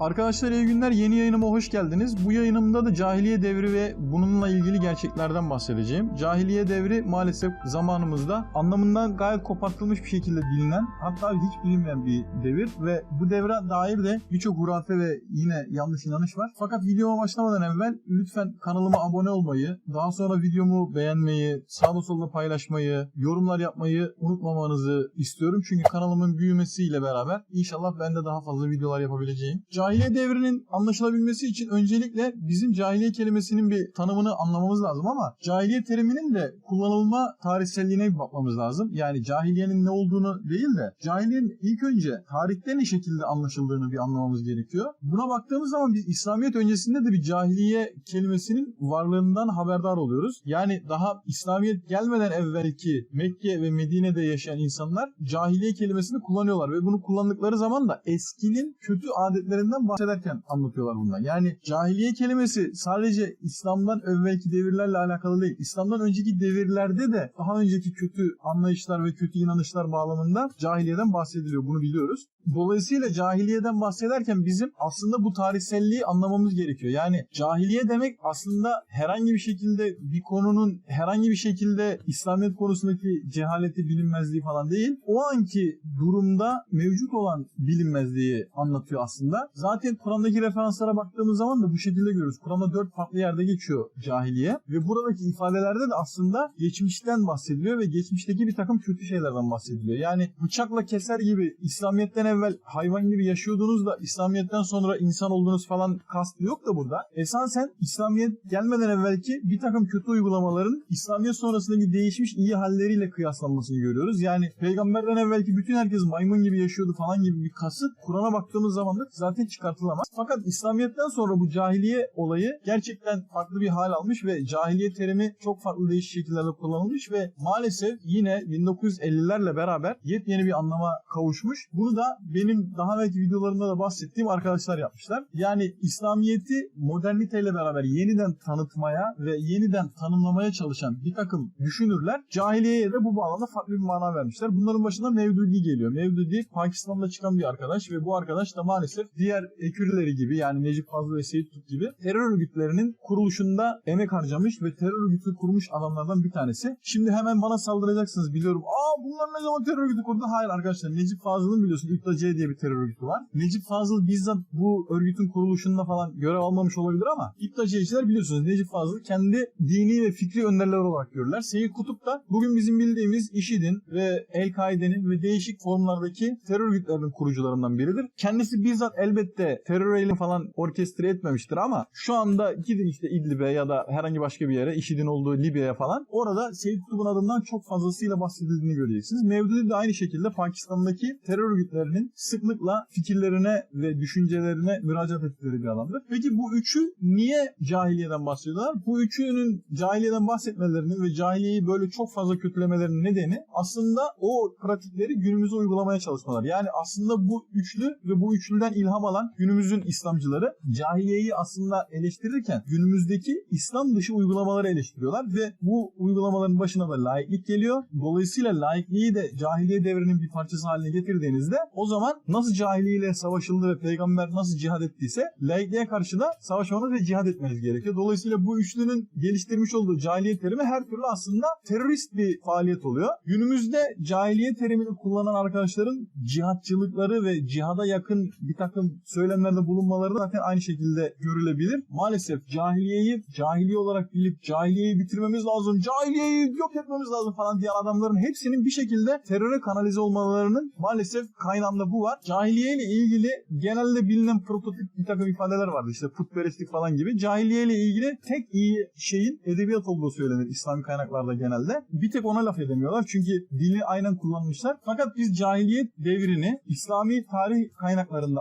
Arkadaşlar iyi günler. Yeni yayınıma hoş geldiniz. Bu yayınımda da cahiliye devri ve bununla ilgili gerçeklerden bahsedeceğim. Cahiliye devri maalesef zamanımızda anlamından gayet kopartılmış bir şekilde bilinen hatta hiç bilinmeyen bir devir ve bu devre dair de birçok hurafe ve yine yanlış inanış var. Fakat videoma başlamadan evvel lütfen kanalıma abone olmayı, daha sonra videomu beğenmeyi, sağda solda paylaşmayı, yorumlar yapmayı unutmamanızı istiyorum. Çünkü kanalımın büyümesiyle beraber inşallah ben de daha fazla videolar yapabileceğim. Cahiliye devrinin anlaşılabilmesi için öncelikle bizim cahiliye kelimesinin bir tanımını anlamamız lazım ama cahiliye teriminin de kullanılma tarihselliğine bir bakmamız lazım. Yani cahiliyenin ne olduğunu değil de cahiliyenin ilk önce tarihte ne şekilde anlaşıldığını bir anlamamız gerekiyor. Buna baktığımız zaman biz İslamiyet öncesinde de bir cahiliye kelimesinin varlığından haberdar oluyoruz. Yani daha İslamiyet gelmeden evvelki Mekke ve Medine'de yaşayan insanlar cahiliye kelimesini kullanıyorlar ve bunu kullandıkları zaman da eskinin kötü adetlerinden bahsederken anlatıyorlar bundan. Yani cahiliye kelimesi sadece İslam'dan evvelki devirlerle alakalı değil. İslam'dan önceki devirlerde de daha önceki kötü anlayışlar ve kötü inanışlar bağlamında cahiliyeden bahsediliyor. Bunu biliyoruz. Dolayısıyla cahiliyeden bahsederken bizim aslında bu tarihselliği anlamamız gerekiyor. Yani cahiliye demek aslında herhangi bir şekilde bir konunun herhangi bir şekilde İslamiyet konusundaki cehaleti, bilinmezliği falan değil. O anki durumda mevcut olan bilinmezliği anlatıyor aslında. Zaten Kur'an'daki referanslara baktığımız zaman da bu şekilde görürüz. Kur'an'da dört farklı yerde geçiyor cahiliye ve buradaki ifadelerde de aslında geçmişten bahsediliyor ve geçmişteki bir takım kötü şeylerden bahsediliyor. Yani bıçakla keser gibi İslamiyet'ten evvel hayvan gibi yaşıyordunuz da İslamiyet'ten sonra insan oldunuz falan kastı yok da burada. Esasen İslamiyet gelmeden evvelki bir takım kötü uygulamaların İslamiyet sonrasındaki değişmiş iyi halleriyle kıyaslanmasını görüyoruz. Yani peygamberden evvelki bütün herkes maymun gibi yaşıyordu falan gibi bir kasıt Kur'an'a baktığımız zaman da zaten çıkartılamaz. Fakat İslamiyet'ten sonra bu cahiliye olayı gerçekten farklı bir hal almış ve cahiliye terimi çok farklı değişik şekillerde kullanılmış ve maalesef yine 1950'lerle beraber yepyeni bir anlama kavuşmuş. Bunu da benim daha belki videolarımda da bahsettiğim arkadaşlar yapmışlar. Yani İslamiyet'i moderniteyle beraber yeniden tanıtmaya ve yeniden tanımlamaya çalışan bir takım düşünürler cahiliyeye de bu bağlamda farklı bir mana vermişler. Bunların başında Mevdudi geliyor. Mevdudi Pakistan'da çıkan bir arkadaş ve bu arkadaş da maalesef diğer ekürleri gibi yani Necip Fazıl ve Seyit Tut gibi terör örgütlerinin kuruluşunda emek harcamış ve terör örgütü kurmuş adamlardan bir tanesi. Şimdi hemen bana saldıracaksınız biliyorum. Aa bunlar ne zaman terör örgütü kurdu? Hayır arkadaşlar Necip Fazıl'ın biliyorsun İpta C diye bir terör örgütü var. Necip Fazıl bizzat bu örgütün kuruluşunda falan görev almamış olabilir ama İpta C'ciler biliyorsunuz Necip Fazıl kendi dini ve fikri önderler olarak görürler. Seyit Kutup da bugün bizim bildiğimiz IŞİD'in ve El-Kaide'nin ve değişik formlardaki terör örgütlerinin kurucularından biridir. Kendisi bizzat elbette terör eylemi falan orkestre etmemiştir ama şu anda gidin işte İdlib'e ya da herhangi başka bir yere IŞİD'in olduğu Libya'ya falan orada Seyit Kutup'un adından çok fazlasıyla bahsedildiğini göreceksiniz. Mevdudi de aynı şekilde Pakistan'daki terör örgütlerinin sıklıkla fikirlerine ve düşüncelerine müracaat ettikleri bir adamdır. Peki bu üçü niye cahiliyeden bahsediyorlar? Bu üçünün cahiliyeden bahsetmelerinin ve cahiliyeyi böyle çok fazla kötülemelerinin nedeni aslında o pratikleri günümüze uygulamaya çalışmalar. Yani aslında bu üçlü ve bu üçlüden ilham alan günümüzün İslamcıları cahiliyeyi aslında eleştirirken günümüzdeki İslam dışı uygulamaları eleştiriyorlar ve bu uygulamaların başına da laiklik geliyor. Dolayısıyla laikliği de cahiliye devrinin bir parçası haline getirdiğinizde o zaman nasıl cahiliyle savaşıldı ve peygamber nasıl cihad ettiyse laikliğe karşı da savaşmanız ve cihad etmeniz gerekiyor. Dolayısıyla bu üçlünün geliştirmiş olduğu cahiliye terimi her türlü aslında terörist bir faaliyet oluyor. Günümüzde cahiliye terimini kullanan arkadaşların cihatçılıkları ve cihada yakın bir takım söylemlerde bulunmaları da zaten aynı şekilde görülebilir. Maalesef cahiliyeyi cahiliye olarak bilip cahiliyeyi bitirmemiz lazım, cahiliyeyi yok etmemiz lazım falan diyen adamların hepsinin bir şekilde teröre kanalize olmalarının maalesef kaynağında bu var. Cahiliye ile ilgili genelde bilinen prototip bir takım ifadeler vardı. İşte putperestlik falan gibi. Cahiliye ile ilgili tek iyi şeyin edebiyat olduğu söylenir İslami kaynaklarda genelde. Bir tek ona laf edemiyorlar. Çünkü dili aynen kullanmışlar. Fakat biz cahiliyet devrini İslami tarih kaynaklarında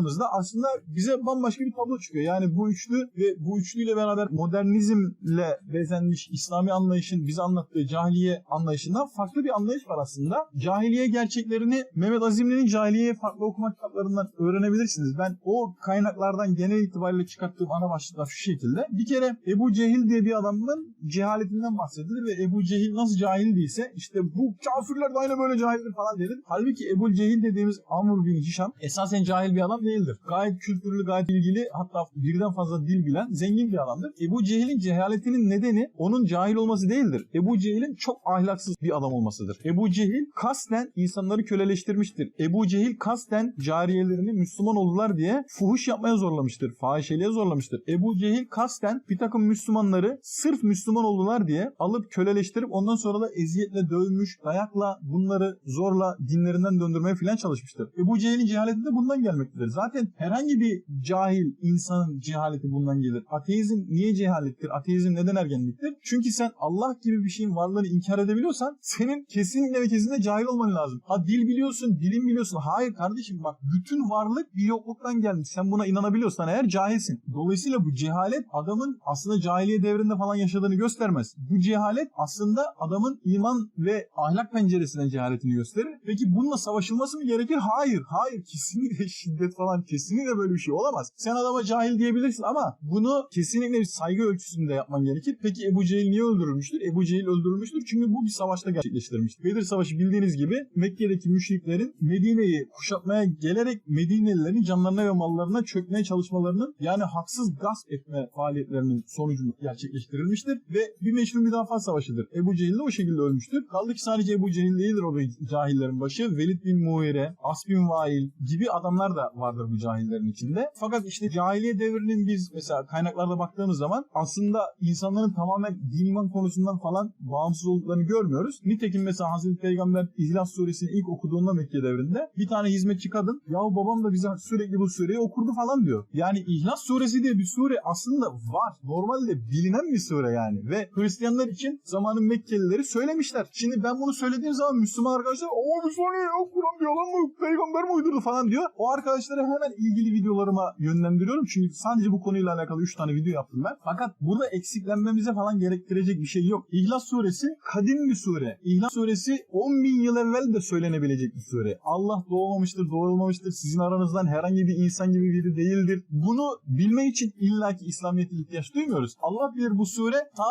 araştırdığımızda aslında bize bambaşka bir tablo çıkıyor. Yani bu üçlü ve bu üçlüyle beraber modernizmle bezenmiş İslami anlayışın bize anlattığı cahiliye anlayışından farklı bir anlayış var aslında. Cahiliye gerçeklerini Mehmet Azimli'nin Cahiliye Farklı Okuma kitaplarından öğrenebilirsiniz. Ben o kaynaklardan genel itibariyle çıkarttığım ana başlıklar şu şekilde. Bir kere Ebu Cehil diye bir adamın cehaletinden bahsedilir ve Ebu Cehil nasıl cahil değilse işte bu kafirler de aynı böyle cahildir falan denir. Halbuki Ebu Cehil dediğimiz Amr bin Hişam esasen cahil bir adam değil. Değildir. Gayet kültürlü, gayet bilgili hatta birden fazla dil bilen zengin bir adamdır. Ebu Cehil'in cehaletinin nedeni onun cahil olması değildir. Ebu Cehil'in çok ahlaksız bir adam olmasıdır. Ebu Cehil kasten insanları köleleştirmiştir. Ebu Cehil kasten cariyelerini Müslüman oldular diye fuhuş yapmaya zorlamıştır. Fahişeliğe zorlamıştır. Ebu Cehil kasten bir takım Müslümanları sırf Müslüman oldular diye alıp köleleştirip ondan sonra da eziyetle dövmüş, dayakla bunları zorla dinlerinden döndürmeye filan çalışmıştır. Ebu Cehil'in cehaleti de bundan gelmektedir. Zaten herhangi bir cahil insanın cehaleti bundan gelir. Ateizm niye cehalettir? Ateizm neden ergenliktir? Çünkü sen Allah gibi bir şeyin varlığını inkar edebiliyorsan senin kesinlikle ve kesinlikle cahil olman lazım. Ha dil biliyorsun, bilim biliyorsun. Hayır kardeşim bak bütün varlık bir yokluktan gelmiş. Sen buna inanabiliyorsan eğer cahilsin. Dolayısıyla bu cehalet adamın aslında cahiliye devrinde falan yaşadığını göstermez. Bu cehalet aslında adamın iman ve ahlak penceresinden cehaletini gösterir. Peki bununla savaşılması mı gerekir? Hayır. Hayır. Kesinlikle şiddet falan kesinlikle böyle bir şey olamaz. Sen adama cahil diyebilirsin ama bunu kesinlikle bir saygı ölçüsünde yapman gerekir. Peki Ebu Cehil niye öldürülmüştür? Ebu Cehil öldürülmüştür çünkü bu bir savaşta gerçekleştirilmiştir. Bedir Savaşı bildiğiniz gibi Mekke'deki müşriklerin Medine'yi kuşatmaya gelerek Medinelilerin canlarına ve mallarına çökmeye çalışmalarının yani haksız gasp etme faaliyetlerinin sonucunda gerçekleştirilmiştir ve bir meşru müdafaa savaşıdır. Ebu Cehil de o şekilde ölmüştür. Kaldı ki sadece Ebu Cehil değildir o cahillerin başı. Velid bin Muire, As bin Vail gibi adamlar da vardır bu cahillerin içinde. Fakat işte cahiliye devrinin biz mesela kaynaklarda baktığımız zaman aslında insanların tamamen din iman konusundan falan bağımsız olduklarını görmüyoruz. Nitekim mesela Hazreti Peygamber İhlas suresini ilk okuduğunda Mekke devrinde bir tane hizmetçi kadın ya babam da bize sürekli bu sureyi okurdu falan diyor. Yani İhlas suresi diye bir sure aslında var. Normalde bilinen bir sure yani. Ve Hristiyanlar için zamanın Mekkelileri söylemişler. Şimdi ben bunu söylediğim zaman Müslüman arkadaşlar o bir saniye ya Kur'an bir yalan mı? Peygamber mi uydurdu falan diyor. O arkadaşları hemen ilgili videolarıma yönlendiriyorum. Çünkü sadece bu konuyla alakalı 3 tane video yaptım ben. Fakat burada eksiklenmemize falan gerektirecek bir şey yok. İhlas suresi kadim bir sure. İhlas suresi 10 bin yıl evvel de söylenebilecek bir sure. Allah doğmamıştır, doğulmamıştır. Sizin aranızdan herhangi bir insan gibi biri değildir. Bunu bilmek için illaki İslamiyet'e ihtiyaç duymuyoruz. Allah bilir bu sure ta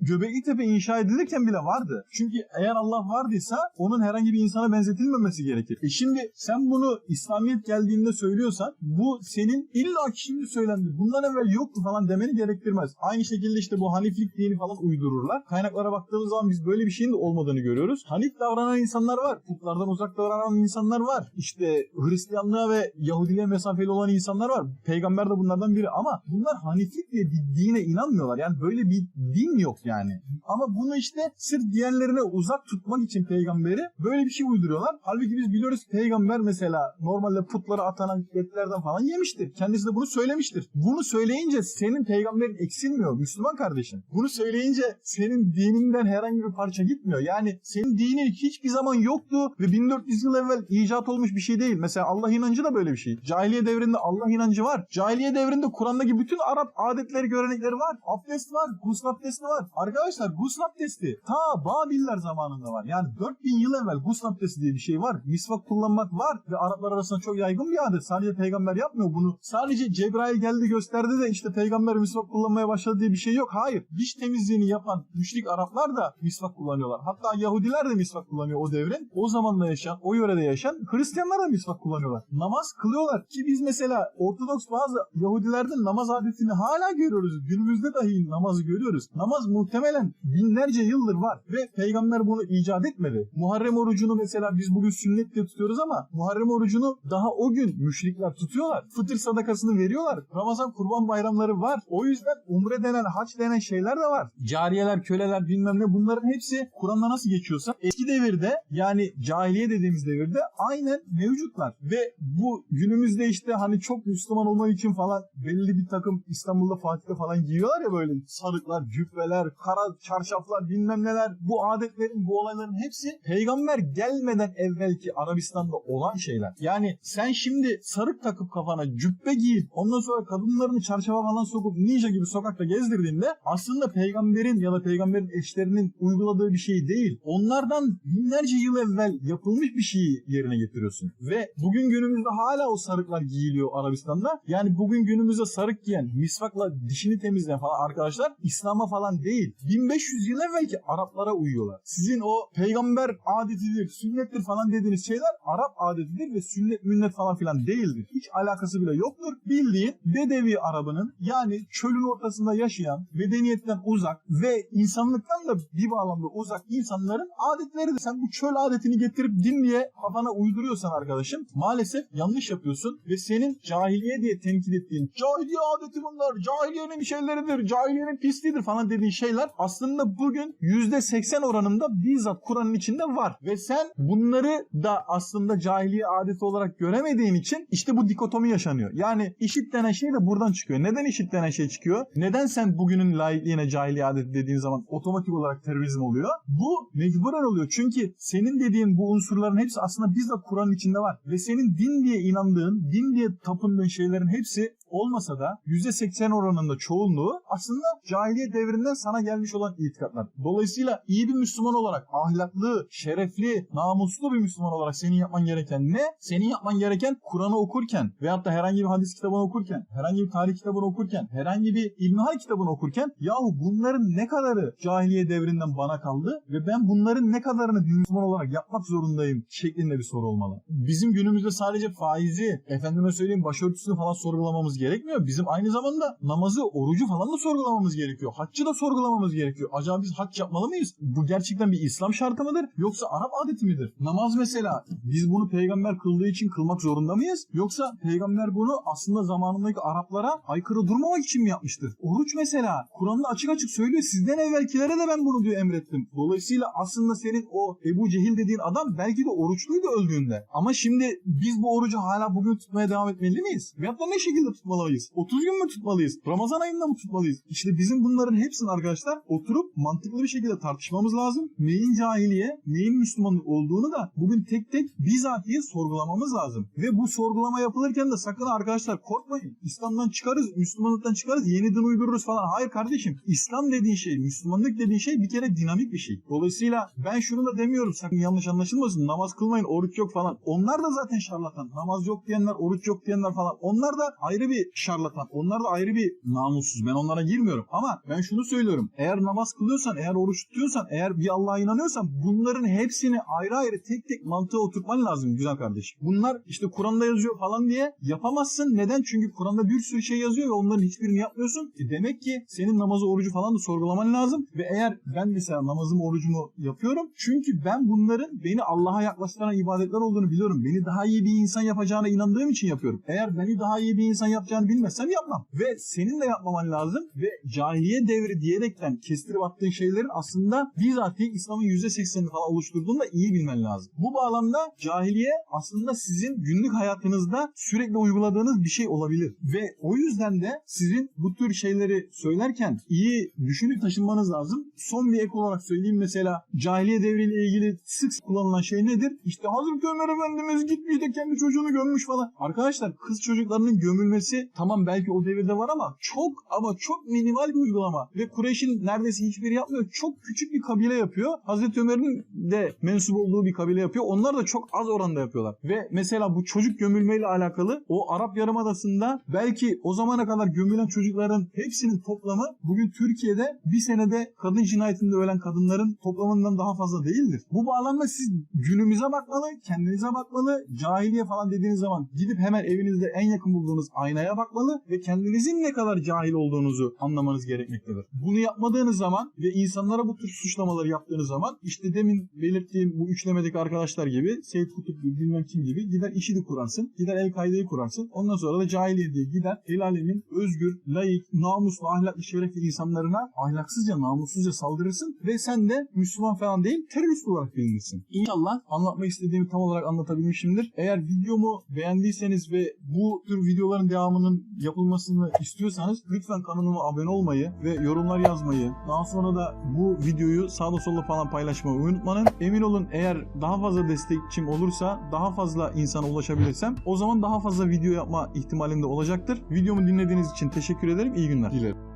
Göbekli Tepe inşa edilirken bile vardı. Çünkü eğer Allah vardıysa onun herhangi bir insana benzetilmemesi gerekir. E şimdi sen bunu İslamiyet geldiğinde söylüyorsan bu senin illa şimdi söylendi. Bundan evvel yoktu falan demeni gerektirmez. Aynı şekilde işte bu Haniflik dini falan uydururlar. Kaynaklara baktığımız zaman biz böyle bir şeyin de olmadığını görüyoruz. Hanif davranan insanlar var. Putlardan uzak davranan insanlar var. İşte Hristiyanlığa ve Yahudiliğe mesafeli olan insanlar var. Peygamber de bunlardan biri ama bunlar Haniflik diye bir dine inanmıyorlar. Yani böyle bir din yok yani. Ama bunu işte sırf diğerlerine uzak tutmak için peygamberi böyle bir şey uyduruyorlar. Halbuki biz biliyoruz peygamber mesela normalde putlara atanan etlerden falan yemiştir. Kendisi de bunu söylemiştir. Bunu söyleyince senin peygamberin eksilmiyor Müslüman kardeşim. Bunu söyleyince senin dininden herhangi bir parça gitmiyor. Yani senin dinin hiçbir zaman yoktu ve 1400 yıl evvel icat olmuş bir şey değil. Mesela Allah inancı da böyle bir şey. Cahiliye devrinde Allah inancı var. Cahiliye devrinde Kur'an'daki bütün Arap adetleri, görenekleri var. Abdest var, gusl abdesti var. Arkadaşlar gusl abdesti ta Babiller zamanında var. Yani 4000 yıl evvel gusl abdesti diye bir şey var. Misvak kullanmak var ve Araplar arasında çok yaygın bir adet. Sadece peygamber yapmıyor bunu. Sadece Cebrail geldi gösterdi de işte peygamber misvak kullanmaya başladı diye bir şey yok. Hayır. Diş temizliğini yapan müşrik Araplar da misvak kullanıyorlar. Hatta Yahudiler de misvak kullanıyor o devrin. O zamanla yaşayan, o yörede yaşayan Hristiyanlar da misvak kullanıyorlar. Namaz kılıyorlar ki biz mesela Ortodoks bazı Yahudilerde namaz adetini hala görüyoruz. Günümüzde dahi namazı görüyoruz. Namaz muhtemelen binlerce yıldır var ve peygamber bunu icat etmedi. Muharrem orucunu mesela biz bugün sünnet diye tutuyoruz ama Muharrem orucunu daha o gün müşrikler tutuyorlar. Fıtır sadakasını veriyorlar. Ramazan kurban bayramları var. O yüzden umre denen, haç denen şeyler de var. Cariyeler, köleler bilmem ne bunların hepsi Kur'an'da nasıl geçiyorsa eski devirde yani cahiliye dediğimiz devirde aynen mevcutlar. Ve bu günümüzde işte hani çok Müslüman olmak için falan belli bir takım İstanbul'da Fatih'te falan giyiyorlar ya böyle sarıklar, cübbeler, kara çarşaflar bilmem neler. Bu adetlerin, bu olayların hepsi peygamber gelmeden evvelki Arabistan'da olan şeyler. Yani sen şimdi sarık takıp kafana cübbe giyip ondan sonra kadınlarını çarşafa falan sokup ninja gibi sokakta gezdirdiğinde aslında peygamberin ya da peygamberin eşlerinin uyguladığı bir şey değil. Onlardan binlerce yıl evvel yapılmış bir şeyi yerine getiriyorsun. Ve bugün günümüzde hala o sarıklar giyiliyor Arabistan'da. Yani bugün günümüzde sarık giyen, misvakla dişini temizleyen falan arkadaşlar İslam'a falan değil. 1500 yıl evvelki Araplara uyuyorlar. Sizin o peygamber adetidir, sünnettir falan dediğiniz şeyler Arap adetidir ve sünnet münnet falan filan değildir. Hiç alakası bile yoktur. Bildiğin Bedevi Arabının yani çölün ortasında yaşayan, medeniyetten uzak ve insanlıktan da bir bağlamda uzak insanların adetleridir. Sen bu çöl adetini getirip din diye kafana uyduruyorsan arkadaşım maalesef yanlış yapıyorsun ve senin cahiliye diye tenkit ettiğin cahiliye adeti bunlar, cahiliyenin şeyleridir, cahiliyenin pisliğidir falan dediğin şeyler aslında bugün %80 oranında bizzat Kur'an'ın içinde var. Ve sen bunları da aslında cahiliye adeti olarak göremediğin için işte bu dikotomi yaşanıyor. Yani işit denen şey de buradan çıkıyor. Neden işit denen şey çıkıyor? Neden sen bugünün laikliğine cahiliye adeti dediğin zaman otomatik olarak terörizm oluyor? Bu mecburen oluyor. Çünkü senin dediğin bu unsurların hepsi aslında bizzat Kur'an'ın içinde var. Ve senin din diye inandığın, din diye tapındığın şeylerin hepsi olmasa da %80 oranında çoğunluğu aslında cahiliye devrinden sana gelmiş olan itikatlar. Dolayısıyla iyi bir Müslüman olarak ahlaklı, şerefli, namuslu bir Müslüman olarak senin yapman gereken ne? Senin yapman gereken Kur'an'ı okurken veyahut da herhangi bir hadis kitabını okurken, herhangi bir tarih kitabını okurken, herhangi bir ilmihal kitabını okurken yahu bunların ne kadarı cahiliye devrinden bana kaldı ve ben bunların ne kadarını bir Müslüman olarak yapmak zorundayım şeklinde bir soru olmalı. Bizim günümüzde sadece faizi, efendime söyleyeyim başörtüsünü falan sorgulamamız gerekmiyor. Bizim aynı zamanda namazı, orucu falan da sorgulamamız gerekiyor. Haccı da sorgulamamız gerekiyor. Acaba biz hac yapmalı mıyız? Bu gerçekten bir İslam şartı mıdır? Yoksa Arap adeti midir? Namaz mesela biz bunu peygamber kıldığı için kılmak zorunda mıyız? Yoksa peygamber bunu aslında zamanındaki Araplara aykırı durmamak için mi yapmıştır? Oruç mesela Kur'an'da açık açık söylüyor. Sizden evvelkilere de ben bunu diyor emrettim. Dolayısıyla aslında senin o Ebu Cehil dediğin adam belki de oruçluydu öldüğünde. Ama şimdi biz bu orucu hala bugün tutmaya devam etmeli miyiz? Veyahut da ne şekilde tutmalıyız? 30 gün mü tutmalıyız? Ramazan ayında mı tutmalıyız? İşte bizim bunların hepsini arkadaşlar oturup mantıklı bir şekilde tartışmamız lazım. Neyin cahiliye, neyin Müslümanlık olduğunu da bugün tek tek bizatihi sorgulamamız lazım. Ve bu sorgulama yapılırken de sakın arkadaşlar korkmayın. İslam'dan çıkarız, Müslümanlıktan çıkarız, yeni din uydururuz falan. Hayır kardeşim. İslam dediğin şey, Müslümanlık dediğin şey bir kere dinamik bir şey. Dolayısıyla ben şunu da demiyorum sakın yanlış anlaşılmasın. Namaz kılmayın, oruç yok falan. Onlar da zaten şarlatan. Namaz yok diyenler, oruç yok diyenler falan. Onlar da ayrı bir şarlatan. Onlar da ayrı bir namussuz. Ben onlara girmiyorum. Ama ben şunu söylüyorum. Eğer namaz kılıyorsan, eğer oruç tutuyorsan, eğer bir Allah'a inanıyorsan bunların hepsini ayrı ayrı tek tek mantığa oturtman lazım güzel kardeşim. Bunlar işte Kur'an'da yazıyor falan diye yapamazsın. Neden? Çünkü Kur'an'da bir sürü şey yazıyor ve onların hiçbirini yapmıyorsun. E demek ki senin namazı, orucu falan da sorgulaman lazım. Ve eğer ben mesela namazımı, orucumu yapıyorum. Çünkü ben bunların beni Allah'a yaklaştıran ibadetler olduğunu biliyorum. Beni daha iyi bir insan yapacağına inandığım için yapıyorum. Eğer beni daha iyi bir insan yapacağını bilmezsem yapmam. Ve senin de yapmaman lazım. Ve cahiliye devri diyerekten kestirip attığın şeylerin aslında bizatihi İslam'ın %80'ini falan oluşturduğunu da iyi bilmen lazım. Bu bağlamda cahiliye aslında sizin günlük hayatınızda sürekli uyguladığınız bir şey olabilir. Ve o yüzden de sizin bu tür şeyleri söylerken iyi düşünüp taşınmanız lazım. Son bir ek olarak söyleyeyim mesela cahiliye devriyle ilgili sık kullanılan şey nedir? İşte Hazreti Ömer Efendimiz gitmiş de kendi çocuğunu gömmüş falan. Arkadaşlar kız çocuklarının gömülmesi tamam belki o devirde var ama çok ama çok minimal bir uygulama. Ve Kureyş'in neredeyse hiçbiri yapmıyor. Çok küçük bir kabile yapıyor. Hazreti Ömer'in de mensup olduğu bir kabile yapıyor. Onlar da çok az oranda yapıyorlar. Ve mesela bu çocuk gömülmeyle alakalı o Arap Yarımadası'nda belki o zamana kadar gömülen çocukların hepsinin toplamı bugün Türkiye'de bir senede kadın cinayetinde ölen kadınların toplamından daha fazla değildir. Bu bağlamda siz günümüze bakmalı, kendinize bakmalı. Cahiliye falan dediğiniz zaman gidip hemen evinizde en yakın bulduğunuz aynaya bakmalı ve kendinizin ne kadar cahil olduğunuzu anlamanız gerekmektedir. Bunu yapmadığınız zaman ve insanlara bu tür suçlamaları yaptığınız zaman işte demin belirttiğim bu üçlemedeki arkadaşlar gibi Seyit Kutup bilmem kim gibi gider IŞİD'i kurarsın, gider El-Kaide'yi kurarsın. Ondan sonra da cahiliye diye gider el alemin özgür, layık, namuslu, ahlaklı, şerefli insanlarına ahlaksızca, namussuzca saldırırsın ve sen de Müslüman falan değil terörist olarak bilinirsin. İnşallah anlatmak istediğimi tam olarak anlatabilmişimdir. Eğer videomu beğendiyseniz ve bu tür videoların devamının yapılmasını istiyorsanız lütfen kanalıma abone olmayı ve yorumlar yazmayı, daha sonra da bu videoyu sağda solda falan paylaşmayı unutmayın. Emin olun eğer daha fazla destekçim olursa, daha fazla insana ulaşabilirsem o zaman daha fazla video yapma ihtimalim de olacaktır. Videomu dinlediğiniz için teşekkür ederim. İyi günler dilerim.